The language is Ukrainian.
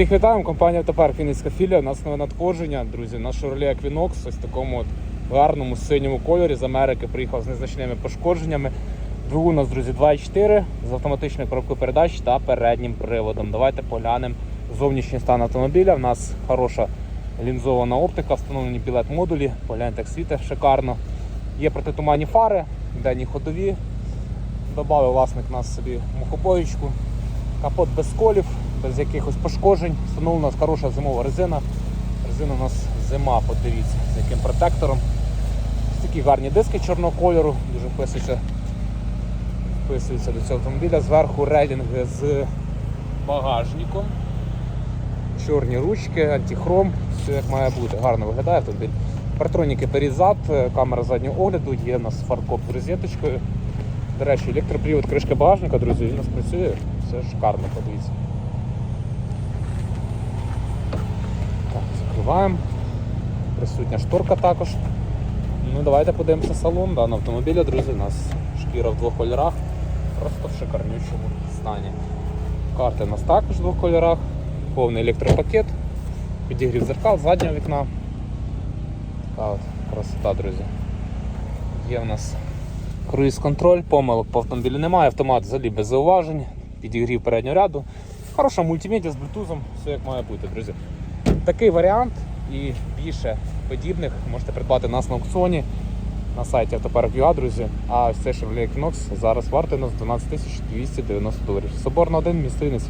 Всіх вітаємо, компанія Автопарк Вінницька філія. У нас нове надходження, друзі. Наш Chevrolet Equinox ось в такому от гарному синьому кольорі з Америки приїхав з незначними пошкодженнями. Двигун у нас, друзі, 2.4 з автоматичною коробкою передач та переднім приводом. Давайте поглянемо зовнішній стан автомобіля. У нас хороша лінзована оптика, встановлені білет модулі. Погляньте, як світить шикарно. Є протитуманні фари, денні ходові. Добавив власник нас собі мухобоєчку. Капот без колів, без якихось пошкоджень. Встановлена хороша зимова резина. Резина у нас зима, подивіться, з яким протектором. Ось такі гарні диски чорного кольору, дуже вписуються, вписуються до цього автомобіля. Зверху рейлінги з багажником. Чорні ручки, антихром, все як має бути. Гарно виглядає автомобіль. Партроніки перед-зад, камера заднього огляду, є у нас фаркоп з розеточкою. До речі, електропривод кришки багажника, друзі, він у нас працює. Все шикарно, подивіться. Так. Присутня шторка також. Ну, давайте подивимося салон даного автомобіля, друзі. У нас шкіра в двох кольорах. Просто в шикарнючому стані. Карти у нас також в двох кольорах. Повний електропакет, підігрів зеркал заднього вікна. Така от красота, друзі. Є в нас Круїз-контроль, помилок по автомобілю немає, автомат взагалі без зауважень, підігрів переднього ряду. Хороша мультимедіа з блютузом, все як має бути, друзі. Такий варіант і більше подібних можете придбати нас на аукціоні на сайті Автопарк.ua, друзі. А ось цей Chevrolet Equinox зараз вартий нас 12 290 доларів. 1, місто Вінниця.